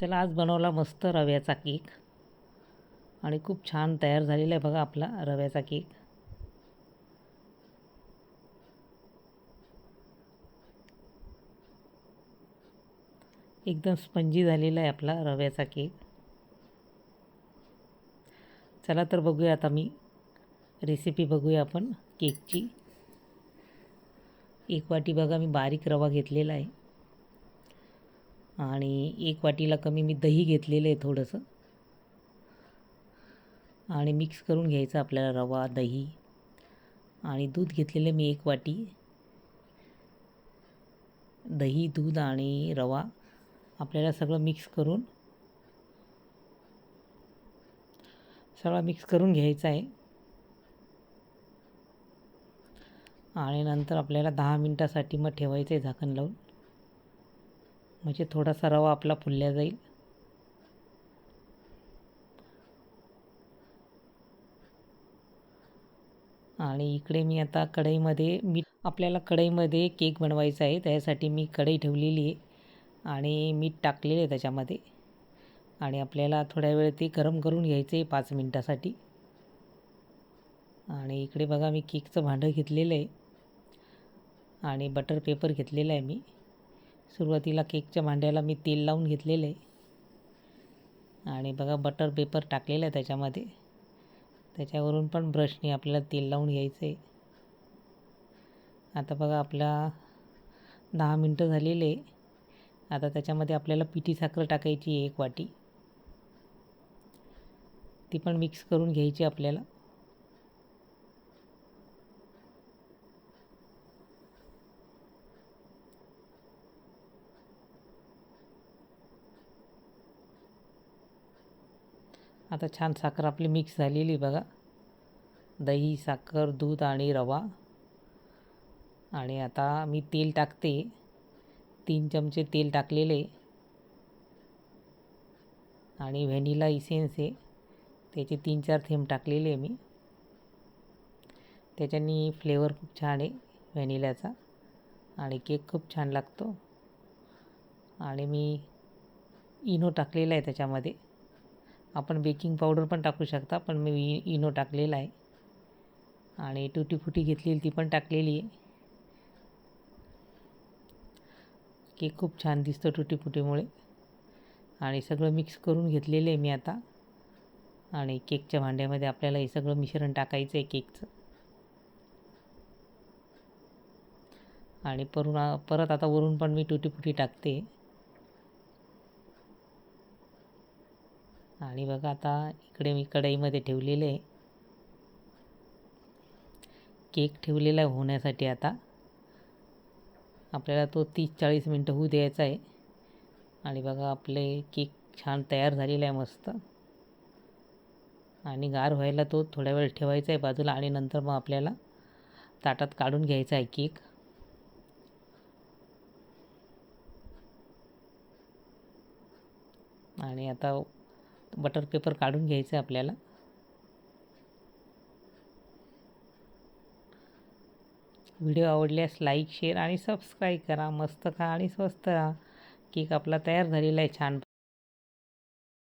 चला आज बनवला मस्त रव्याचा केक. आणि खूप छान तयार झालेला आहे बघा आपला रव्याचा केक. एकदम स्पंजी झालेला आहे आपला रव्याचा केक. चला तर बघूया आता मी रेसिपी बघूया आपण केकची. एक वाटी बघा मी बारीक रवा घेतलेला आहे. आणि एक वाटीला कमी मी दही घेतलेलं आहे थोडंसं. आणि मिक्स करून घ्यायचं आपल्याला रवा दही. आणि दूध घेतलेलं मी एक वाटी. दही दूध आणि रवा आपल्याला सगळं मिक्स करून सगळं मिक्स करून घ्यायचं आहे. आणि नंतर आपल्याला दहा मिनटासाठी मग ठेवायचं आहे झाकण लावून. म्हणजे थोडासा रवा आपला फुलल्या जाईल. आणि इकडे मी आता कढईमध्ये मीठ आपल्याला कढईमध्ये केक बनवायचा आहे त्यासाठी मी कढई ठेवलेली आहे आणि मीठ टाकलेलं आहे त्याच्यामध्ये. आणि आपल्याला थोड्या वेळ ते गरम करून घ्यायचं आहे पाच मिनटासाठी. आणि इकडे बघा मी केकचं भांडं घेतलेलं आहे. आणि बटर पेपर घेतलेला आहे मी. सुरुवातीला केकच्या भांड्याला मी तेल लावून घेतलेलं. आहे आणि बघा बटर पेपर टाकलेलं आहे त्याच्यामध्ये. त्याच्यावरून पण ब्रशने आपल्याला तेल लावून घ्यायचं आहे आता बघा आपला दहा मिनटं झालेले. आहे आता त्याच्यामध्ये आपल्याला पिठी साखर टाकायची आहे एक वाटी. ती पण मिक्स करून घ्यायची आपल्याला. आता छान साखर आपली मिक्स झालेली बघा. दही साखर दूध आणि रवा. आणि आता मी तेल टाकते. तीन चमचे तेल टाकलेले. आणि व्हॅनिला इसेन्स आहे. त्याचे तीन चार थेंब टाकलेले आहे मी. त्याच्यानी फ्लेवर खूप छान आहे व्हॅनिलाचा. आणि केक खूप छान लागतो. आणि मी इनो टाकलेला आहे त्याच्यामध्ये. आपण बेकिंग पावडर पण टाकू शकता पण मी इनो टाकलेला आहे. आणि टुटी फुटी घेतलेली ती पण टाकलेली आहे. केक खूप छान दिसतो टुटी फुटीमुळे. आणि सगळं मिक्स करून घेतलेलं आहे मी आता. आणि केकच्या भांड्यामध्ये आपल्याला हे सगळं मिश्रण टाकायचं आहे केकचं. आणि परून परत आता वरून पण मी टुटी फुटी टाकते. आणि बघा आता इकडे मी कढईमध्ये ठेवलेले आहे. केक ठेवलेला आहे होण्यासाठी आता. आपल्याला तो तीस चाळीस मिनटं होऊ द्यायचा आहे. आणि बघा आपले केक छान तयार झालेला आहे मस्त. आणि गार व्हायला तो थोड्या वेळ ठेवायचा आहे बाजूला आणि नंतर मग आपल्याला ताटात काढून घ्यायचा आहे केक. आणि आता बटर पेपर काढून घ्यायचं आहे आपल्याला. व्हिडिओ आवडल्यास लाईक शेअर आणि सबस्क्राईब करा. मस्त खा आणि स्वस्त राहा. केक आपला तयार झालेला आहे छान